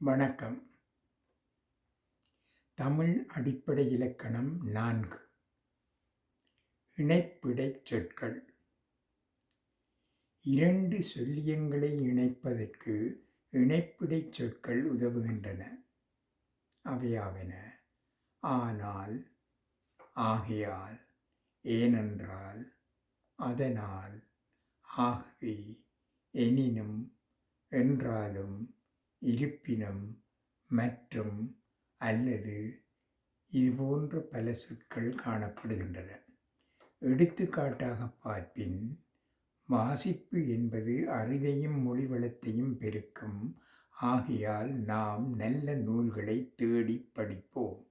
வணக்கம். தமிழ் அடிப்படை இலக்கணம் நான்கு. இணைப்பிடைச் சொற்கள். இரண்டு சொல்லியங்களை இணைப்பதற்கு இணைப்பிடைச் சொற்கள் உதவுகின்றன. அவையாவன ஆனால் ஆகையால் ஏனென்றால் அதனால் ஆகவே எனினும் என்றாலும் இருப்பினும் மற்றும் அல்லது இதுபோன்ற பல சொற்கள் காணப்படுகின்றன. எடுத்துக்காட்டாக பார்ப்பின் வாசிப்பு என்பது அறிவையும் மொழிவளத்தையும் பெருக்கும். ஆகையால் நாம் நல்ல நூல்களை தேடி படிப்போம்.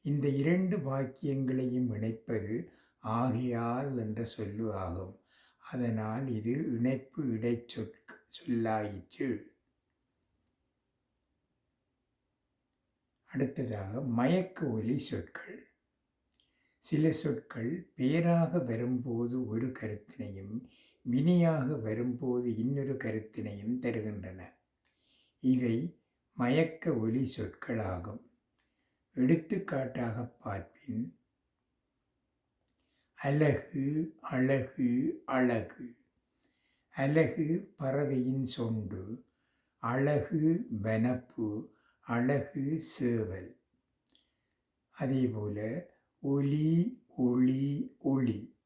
இந்த இரண்டு வாக்கியங்களையும் இணைப்பது ஆகையால் என்ற சொல்லு ஆகும் அதனால் இது இணைப்பு இடைச்சொற் சொல்லாயிற்று. அடுத்ததாக மயக்க ஒலி சொற்கள். சில சொற்கள் பேராக வரும்போது ஒரு கருத்தினையும் வினியாக வரும்போது இன்னொரு கருத்தினையும் தருகின்றன. இவை மயக்க ஒலி சொற்களாகும். எடுத்துக்காட்டாக பார்ப்பின் அழகு அழகு அழகு. அழகு பறவையின் சொண்டு அழகு வனப்பு அழகு சேவல். அதேபோல் ஒலி ஒளி ஒளி.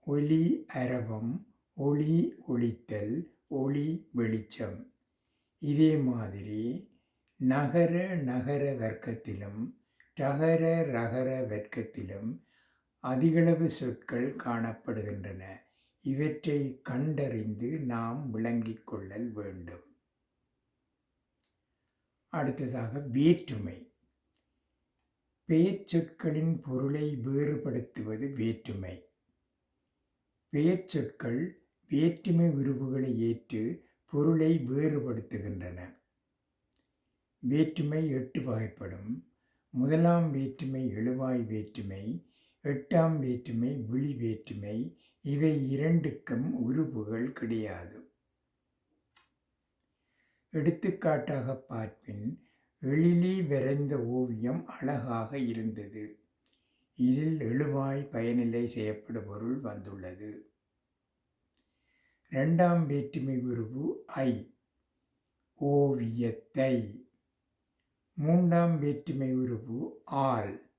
ஒலி அரவம் ஒளி ஒளித்தல் ஒளி வெளிச்சம். இதே மாதிரி நகர நகர வர்க்கத்திலும் ரகர ரகர வர்க்கத்திலும் அதிகளவு சொற்கள் காணப்படுகின்றன. இவற்றை கண்டறிந்து நாம் விளங்கிக் கொள்ளல் வேண்டும். அடுத்ததாக வேற்றுமை. பெயர்ச்சொற்களின் பொருளை வேறுபடுத்துவது வேற்றுமை. பெயர்ச்சொற்கள் வேற்றுமை உருவுகளை ஏற்று பொருளை வேறுபடுத்துகின்றன. வேற்றுமை எட்டு வகைப்படும். முதலாம் வேற்றுமை எழுவாய் வேற்றுமை எட்டாம் வேற்றுமை விழி வேற்றுமை இவை இரண்டுக்கும் உருவுகள் கிடையாது. எடுத்துக்காட்டாக பார்ப்பின் எழிலி வரைந்த ஓவியம் அழகாக இருந்தது. இதில் எழுவாய் பயனிலை செய்யப்படும் பொருள் வந்துள்ளது. இரண்டாம் வேற்றுமை உருவு ஐ ஓவியத்தை. மூன்றாம் வேற்றுமை உருவு ஆல்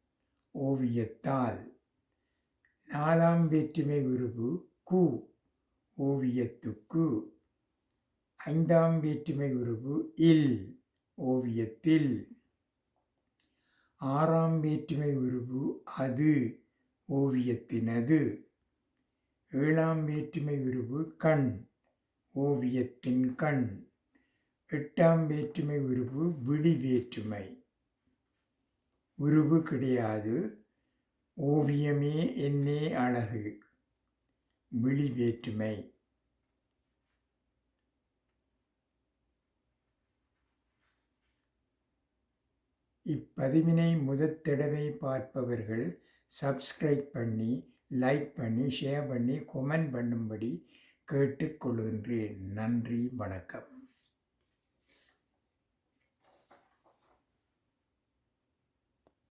ஓவியத்தால் நாலாம் வேற்றுமை உருவு கு ஓவியத்துக்கு. ஐந்தாம் வேற்றுமை உருவு இல் ஓவியத்தில். ஆறாம் வேற்றுமை உருவு அது ஓவியத்தினது. ஏழாம் வேற்றுமை உருவு கண் ஓவியத்தின் கண். எட்டாம் வேற்றுமை உருவு விழி வேற்றுமை. உருவு கிடையாது ஓவியமே என்னே அழகு. விழி வேற்றுமை. இப்பதிவினை முதற் தடவை பார்ப்பவர்கள் சப்ஸ்கிரைப் பண்ணி லைக் பண்ணி ஷேர் பண்ணி கொமெண்ட் பண்ணும்படி கேட்டுக்கொள்கின்றேன். நன்றி வணக்கம்.